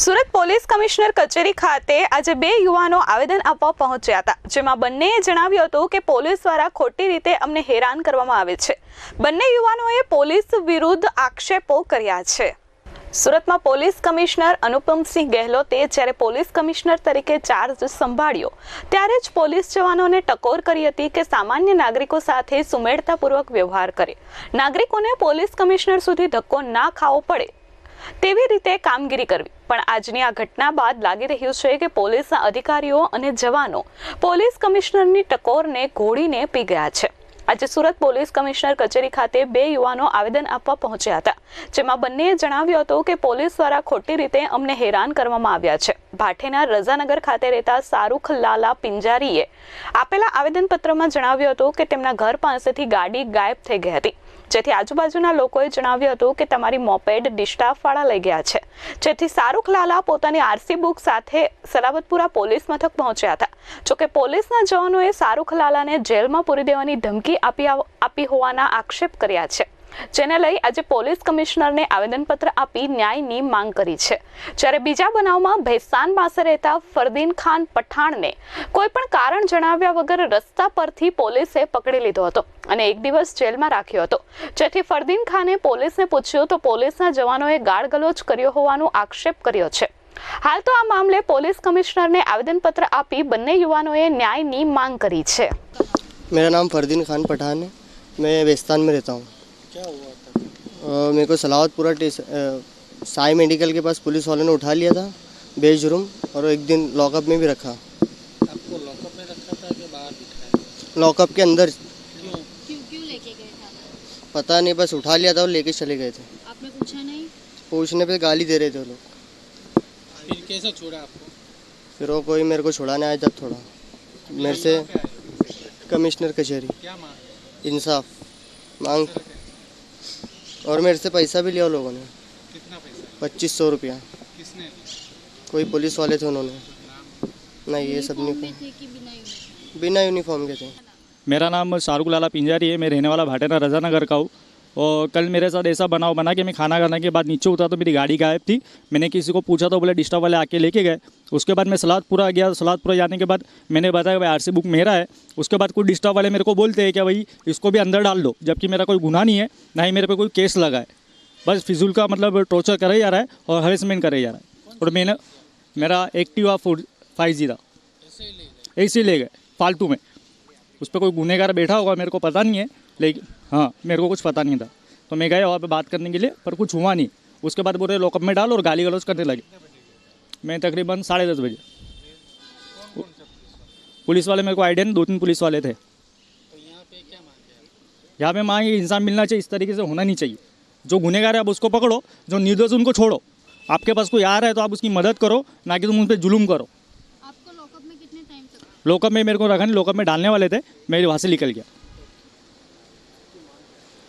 Surat police commissioner કચેરી ખાતે આજે બે યુવાનો આવેદન આપવા પહોંચ્યા હતા, જેમાં બંનેએ જણાવ્યું હતું કે પોલીસ દ્વારા ખોટી રીતે અમને હેરાન કરવામાં આવે છે. બંને યુવાનોએ પોલીસ વિરુદ્ધ આક્ષેપો કર્યા છે. સુરતમાં પોલીસ કમિશનર અનુપમસિંહ ગેહલોતે જ્યારે પોલીસ કમિશનર તરીકે ચાર્જ સંભાળ્યો, ત્યારે જ પોલીસ જવાનોને ટકોર કરી હતી કે સામાન્ય નાગરિકો સાથે સુમેળતાપૂર્વક વ્યવહાર કરે. નાગરિકોને પોલીસ કમિશનર સુધી ધક્કો ના ખાવો પડે. તેવી રીતે કામગીરી કરવી. પણ આજની આ ઘટના બાદ લાગી રહ્યું છે કે પોલીસના અધિકારીઓ અને જવાનો પોલીસ કમિશનરની ટકોરને ઘોડીને પી ગયા છે. આજે સુરત પોલીસ કમિશનર કચેરી ખાતે બે યુવાનો આવેદન આપવા પહોંચ્યા હતા, જેમાં બંનેએ જણાવ્યું હતું કે પોલીસ દ્વારા ખોટી રીતે અમને હેરાન કરવામાં આવ્યા છે. ભાઠેના રઝાનગર ખાતે રહેતા શાહરૂખ લાલા પિંજારીએ આપેલા આવેદનપત્રમાં જણાવ્યું હતું કે તેમના ઘર પાસેથી ગાડી ગાયબ થઈ ગઈ હતી. જેથી આજુબાજુના લોકોએ જણાવ્યું હતું કે તમારી મોપેડ ડિસ્ટાફવાળા લઈ ગયા છે. જેથી શાહરૂખ લાલા પોતાની આરસી બુક સાથે સલાબતપુરા પોલીસ મથક પહોંચ્યા હતા. જોકે પોલીસના જવાનોએ શાહરૂખ લાલાને જેલમાં પૂરી દેવાની ધમકી આપી આપી હોવાના આક્ષેપ કર્યા છે. જેને લઈ આજે પોલીસ કમિશનરને આવેદનપત્ર આપી ન્યાયની માંગ કરી છે. જ્યારે બીજા બનાવમાં ભેસાન પાસે રહેતા ફરદીન ખાન પઠાણને કોઈ પણ કારણ જણાવ્યા વગર રસ્તા પરથી પોલીસે પકડી લીધો હતો અને એક દિવસ જેલમાં રાખ્યો હતો. જેથી ફરદીન ખાને પોલીસને પૂછ્યું તો પોલીસના જવાનોએ ગાળગલોચ કર્યો હોવાનો આક્ષેપ કર્યો છે. હાલ તો આ મામલે પોલીસ કમિશનરને આવેદનપત્ર આપી બંને યુવાનોએ ન્યાયની માંગ કરી છે. मेरा नाम फरदीन खान पठान है। मैं वेस्तान में रहता हूँ। क्या हुआ था? मेरे को सलावतपुरा साई मेडिकल के पास पुलिस वालों ने उठा लिया था बेजुर्म और एक दिन लॉकअप में भी रखा। आपको लॉकअप में रखा था कि बाहर बिठाया लॉकअप के अंदर। क्यों? क्यों क्यों लेके गए थे पता नहीं बस उठा लिया था और लेके चले गए थे। आपने पूछा नहीं? पूछने पे गाली दे रहे थे वो लोग। फिर कैसे छोड़ा आपको? फिर वो कोई मेरे को छुड़ाने आया जब थोड़ा मेरे से? कमिश्नर कचहरी। क्या मांग इंसाफ। मांग। और मेरे से पैसा भी लिया उन लोगों ने। कितना पैसा? पच्चीस सौ रुपया। किसने कोई पुलिस वाले थे उन्होंने। नहीं ये सब नहीं में थे कि बिना यूनिफॉर्म। बिना यूनिफॉर्म के थे। मेरा नाम शाहरुख लाला पिंजारी है। मैं रहने वाला भाटेना रजानगर का हूँ। और कल मेरे साथ ऐसा बनाव बना कि मैं खाना खाने के बाद नीचे उतरा तो मेरी गाड़ी गायब थी। मैंने किसी को पूछा तो बोले, डिस्टर्ब वाले आके लेके गए। उसके बाद मैं सलादपुरा गया। सलादपुरा जाने के बाद मैंने बताया, भाई आरसी बुक मेरा है। उसके बाद कुछ डिस्टर्ब वाले मेरे को बोलते हैं कि, भाई, इसको भी अंदर डाल दो, जबकि मेरा कोई गुना नहीं है, ना ही मेरे पर कोई केस लगा है। बस फिजूल का मतलब टॉर्चर करा जा रहा है और हरेसमेंट करा जा रहा है। और मैंने, मेरा एक्टिवा फोर फाइव जी था ऐसे ही ले गए। फालतू में। उस पर कोई गुनहगार बैठा होगा, मेरे को पता नहीं है। लेकिन हाँ मेरे को कुछ पता नहीं था। तो मैं गया वहाँ पे बात करने के लिए पर कुछ हुआ नहीं। उसके बाद बोले लॉकअप में डाल और गाली गलौज करने लगे। मैं तकरीबन साढ़े दस बजे। पुलिस वाले मेरे को आइडिया नहीं दो तीन पुलिस वाले थे। यहाँ पे क्या यहाँ पे माँ ये इंसान मिलना चाहिए इस तरीके से होना नहीं चाहिए। जो गुनहगार है आप उसको पकड़ो जो निर्दोष उनको छोड़ो। आपके पास कोई आ रहा है तो आप उसकी मदद करो ना कि तुम उन पर जुलूम करो। आपको लॉकअप में कितने टाइम तक? लॉकअप में मेरे को रखा नहीं लॉकअप में डालने वाले थे मैं वहाँ से निकल गया।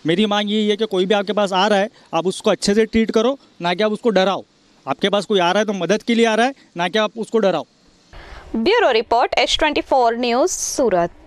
मेरी मांग यही है कि कोई भी आपके पास आ रहा है, आप उसको अच्छे से ट्रीट करो, ना कि आप उसको डराओ। आपके पास कोई आ रहा है तो मदद के लिए आ रहा है, ना कि आप उसको डराओ। Bureau report, H twenty four news, Surat.